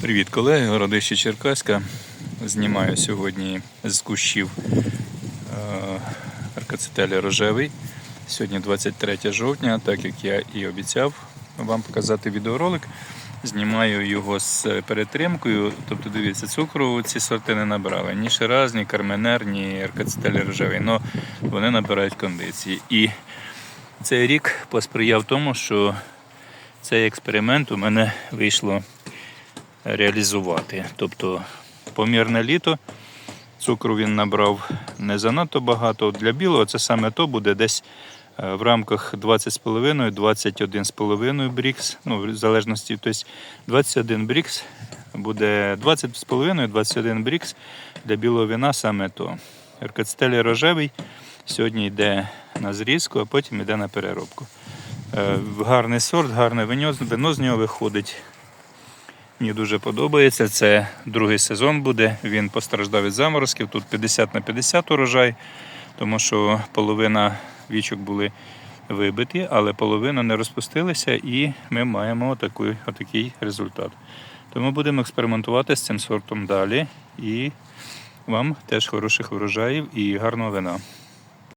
Привіт, колеги, Городище Черкаська. Знімаю сьогодні з кущів е, аркацетелі рожевий. Сьогодні 23 жовтня, так як я і обіцяв вам показати відеоролик. Знімаю його з перетримкою. Тобто, дивіться, цукру ці сорти не набрали. Ні Шираз, ні Карменер, ні аркацетелі рожевий. але вони набирають кондиції. І цей рік посприяв тому, що цей експеримент у мене вийшло реалізувати. Тобто помірне літо, цукру він набрав не занадто багато. Для білого це саме то буде десь е, в рамках 20,5-21,5 брікс, ну, в залежності, тобто 21 брікс буде 20,5-21 брікс для білого вина саме то. Еркацтелі рожевий сьогодні йде на зрізку, а потім йде на переробку. Е, Гарний сорт, гарне вино з нього виходить. Мені дуже подобається. Це другий сезон буде. Він постраждав від заморозків. Тут 50 на 50 урожай, тому що половина вічок були вибиті, але половина не розпустилися, і ми маємо отакий, отакий результат. Тому будемо експериментувати з цим сортом далі. І вам теж хороших врожаїв і гарного вина.